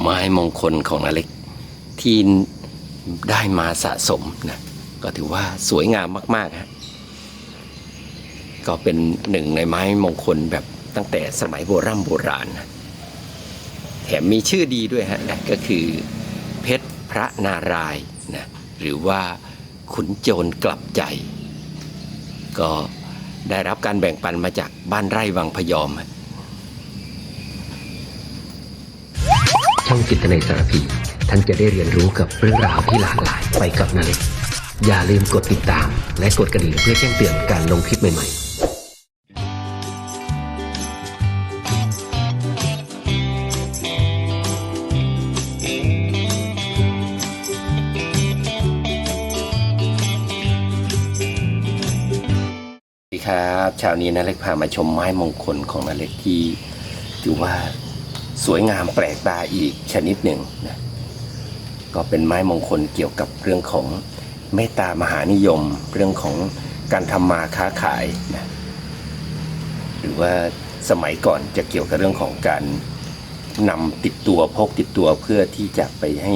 ไม้มงคลของนาเล็กที่ได้มาสะสมนะก็ถือว่าสวยงามมากๆฮะก็เป็นหนึ่งในไม้มงคลแบบตั้งแต่สมัยโบราณโบราณนะแถมมีชื่อดีด้วยฮะนะก็คือเพชรพระนารายณ์นะหรือว่าขุนโจรกลับใจ ก็ได้รับการแบ่งปันมาจากบ้านไร่วังพยอมฮะ องจิตในสารพีท่านจะได้เรียนรู้กับเรื่องราวที่หลากหลายไปกับนาเล็กอย่าลืมกดติดตาม และกดกระดิ่งเพื่อแจ้งเตือนการลงคลิปใหม่ๆสวัสดีครับเช้านี้นาเล็กพามาชมไม้มงคลของนาเล็กที่ถือว่า สวยงามแปลกตาอีกชนิดหนึ่งนะก็เป็นไม้มงคลเกี่ยวกับเรื่องของเมตตามหานิยม เรื่องของการทำมาค้าขายนะหรือว่าสมัยก่อนจะเกี่ยวกับเรื่องของการนำติดตัวพกติดตัวเพื่อที่จะไปให้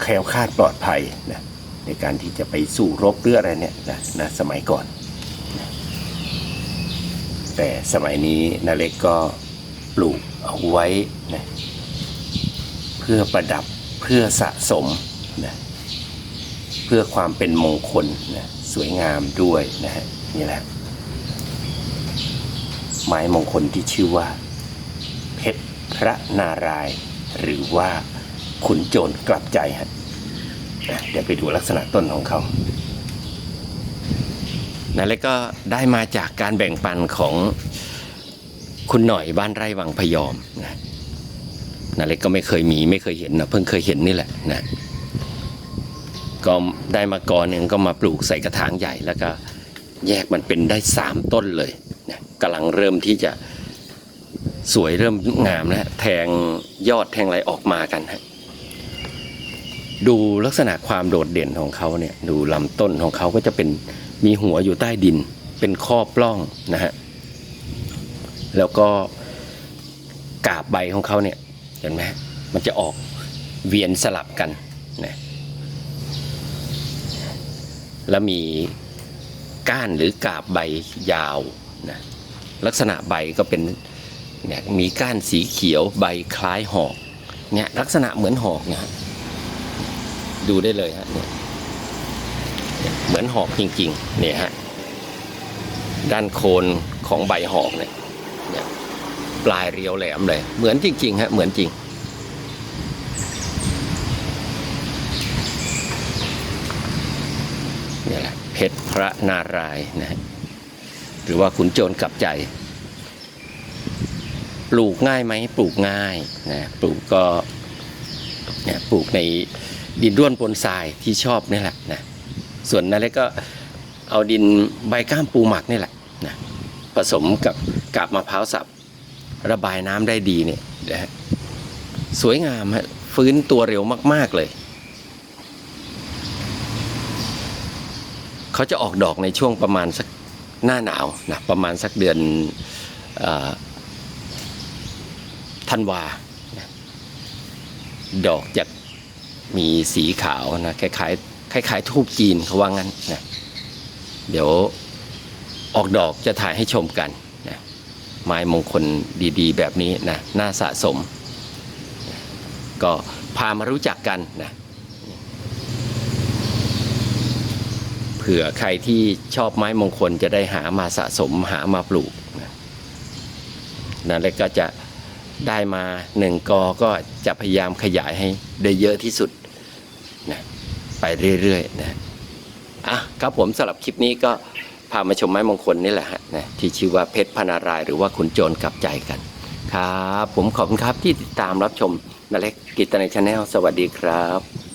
แคล้วคลาดปลอดภัยนะในการที่จะไปสู้รบเรืออะไรเนี่ยนะนะสมัยก่อนแต่สมัยนี้นาเล็กก็ ปลูกเอาไว้นะเพื่อประดับเพื่อสะสมนะเพื่อความเป็นมงคลนะสวยงามด้วยนะฮะนี่แหละ ไม้มงคลที่ชื่อว่า เพชรพระนาราย หรือว่าขุนโจรกลับใจฮะนะเดี๋ยวไปดูลักษณะต้นของเขานั่นแล้วก็ได้มาจากการแบ่งปันของ คุณหน่อยบ้านไร่วังพยอมนะนั่นเล็กก็ไม่เคยมีไม่เคยเห็นนะเพิ่งเคยเห็นนี่แหละนะก็ได้มากอหนึ่งก็มาปลูกใส่กระถางใหญ่แล้วก็แยกมันเป็นได้สามต้นเลยนะกำลังเริ่มที่จะสวยเริ่มงามแล้วแทงยอดแทงอะไรออกมากันฮะดูลักษณะความโดดเด่นของเขาเนี่ยดูลำต้นของเขาก็จะเป็นมีหัวอยู่ใต้ดิน เป็นข้อปล้องนะฮะ แล้วก็กาบใบของเขาเนี่ยเห็นไหมมันจะออกเวียนสลับกันนะแล้วมีก้านหรือกาบใบยาวนะลักษณะใบก็เป็นเนี่ยมีก้านสีเขียวใบคล้ายหอกเนี่ยลักษณะเหมือนหอกนะฮะดูได้เลยฮะเนี่ยเหมือนหอกจริงๆเนี่ยฮะด้านโคนของใบหอกเนี่ย เนี่ยปลายเรียวแหลมเลย เหมือนจริงๆฮะเหมือนจริงเนี่ยแหละเพชรพระนารายณ์นะฮะหรือว่าขุนโจรกลับใจ ปลูกง่ายไหมปลูกง่ายนะปลูกก็เนี่ยปลูกในดินร่วนปนทรายที่ชอบนี่แหละนะส่วนนั่นเล็กก็เอาดินใบก้ามปูหมักนี่แหละนะ ผสมกับกาบมะพร้าวสับ ระบายน้ำได้ดีเนี่ยนะฮะสวยงามฮะฟื้นตัวเร็วมาก ๆ เลย เขาจะออกดอกในช่วงประมาณสักหน้าหนาวนะประมาณสักเดือนอธันวา ดอกจะมีสีขาวนะคล้ายๆคล้ายๆทูบจีนเขาว่างั้นนะเดี๋ยว ออกดอกจะถ่ายให้ชมกันนะไม้มงคลดีๆ แบบนี้นะน่าสะสม ก็พามารู้จักกันนะเผื่อใครที่ชอบไม้มงคลจะได้หามาสะสมหามาปลูกนะนั่นแล้วก็จะได้มาหนึ่งกอก็จะพยายามขยายให้ได้เยอะที่สุดนะไปเรื่อยๆนะอะครับผมสำหรับคลิปนี้ก็ พามาชมไม้มงคลนี่แหละฮะนะที่ชื่อว่าเพชรพนารายหรือว่าขุนโจรกลับใจกันครับ ผมขอบคุณครับที่ติดตามรับชมนาเล็กกิตในชาแนลสวัสดีครับ